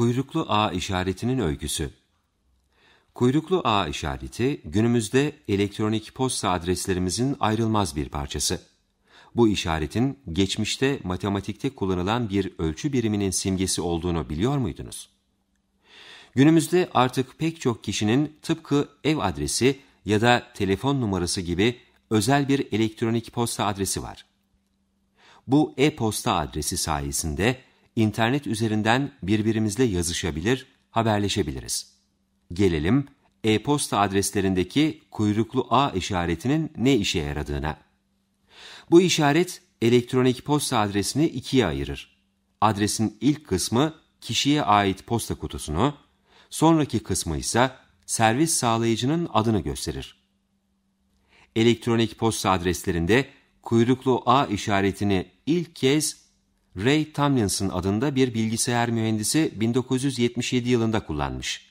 Kuyruklu ağ işaretinin öyküsü Kuyruklu ağ işareti günümüzde elektronik posta adreslerimizin ayrılmaz bir parçası. Bu işaretin geçmişte matematikte kullanılan bir ölçü biriminin simgesi olduğunu biliyor muydunuz? Günümüzde artık pek çok kişinin tıpkı ev adresi ya da telefon numarası gibi özel bir elektronik posta adresi var. Bu e-posta adresi sayesinde internet üzerinden birbirimizle yazışabilir, haberleşebiliriz. Gelelim e-posta adreslerindeki kuyruklu A işaretinin ne işe yaradığına. Bu işaret elektronik posta adresini ikiye ayırır. Adresin ilk kısmı kişiye ait posta kutusunu, sonraki kısmı ise servis sağlayıcının adını gösterir. Elektronik posta adreslerinde kuyruklu A işaretini ilk kez Ray Tomlinson adında bir bilgisayar mühendisi 1977 yılında kullanmış.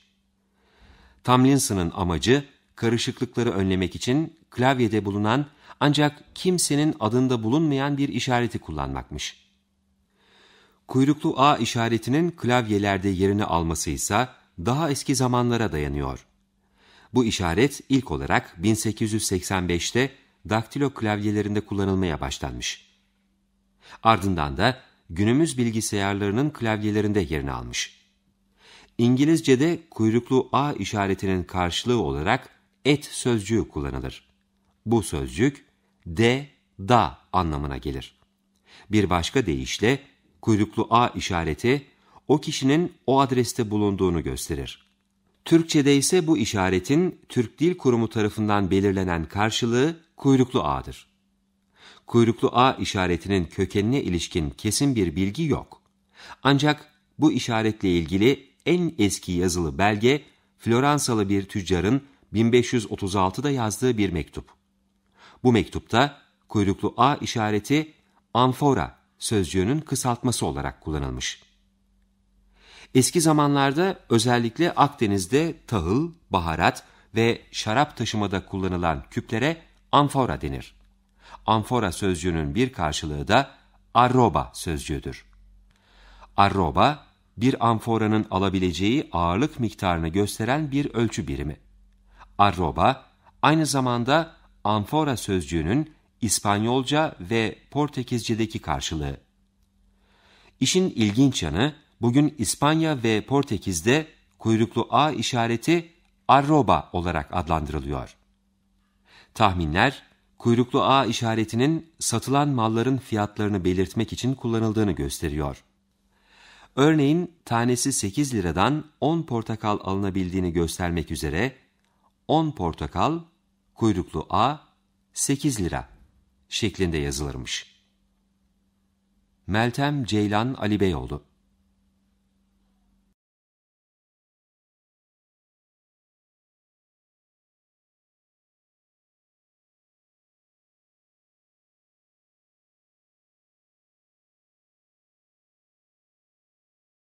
Tomlinson'ın amacı karışıklıkları önlemek için klavyede bulunan ancak kimsenin adında bulunmayan bir işareti kullanmakmış. Kuyruklu A işaretinin klavyelerde yerini alması ise daha eski zamanlara dayanıyor. Bu işaret ilk olarak 1885'te daktilo klavyelerinde kullanılmaya başlanmış. Ardından da günümüz bilgisayarlarının klavyelerinde yerini almış. İngilizce'de kuyruklu A işaretinin karşılığı olarak et sözcüğü kullanılır. Bu sözcük de, da anlamına gelir. Bir başka deyişle kuyruklu A işareti o kişinin o adreste bulunduğunu gösterir. Türkçe'de ise bu işaretin Türk Dil Kurumu tarafından belirlenen karşılığı kuyruklu A'dır. Kuyruklu A işaretinin kökenine ilişkin kesin bir bilgi yok. Ancak bu işaretle ilgili en eski yazılı belge Floransalı bir tüccarın 1536'da yazdığı bir mektup. Bu mektupta kuyruklu A işareti amfora sözcüğünün kısaltması olarak kullanılmış. Eski zamanlarda özellikle Akdeniz'de tahıl, baharat ve şarap taşımada kullanılan küplere amfora denir. Amfora sözcüğünün bir karşılığı da arroba sözcüğüdür. Arroba, bir amforanın alabileceği ağırlık miktarını gösteren bir ölçü birimi. Arroba, aynı zamanda amfora sözcüğünün İspanyolca ve Portekizce'deki karşılığı. İşin ilginç yanı, bugün İspanya ve Portekiz'de kuyruklu A işareti arroba olarak adlandırılıyor. Tahminler, kuyruklu A işaretinin satılan malların fiyatlarını belirtmek için kullanıldığını gösteriyor. Örneğin tanesi 8 liradan 10 portakal alınabildiğini göstermek üzere 10 portakal, kuyruklu A, 8 lira şeklinde yazılırmış. Meltem Ceylan Ali Beyoğlu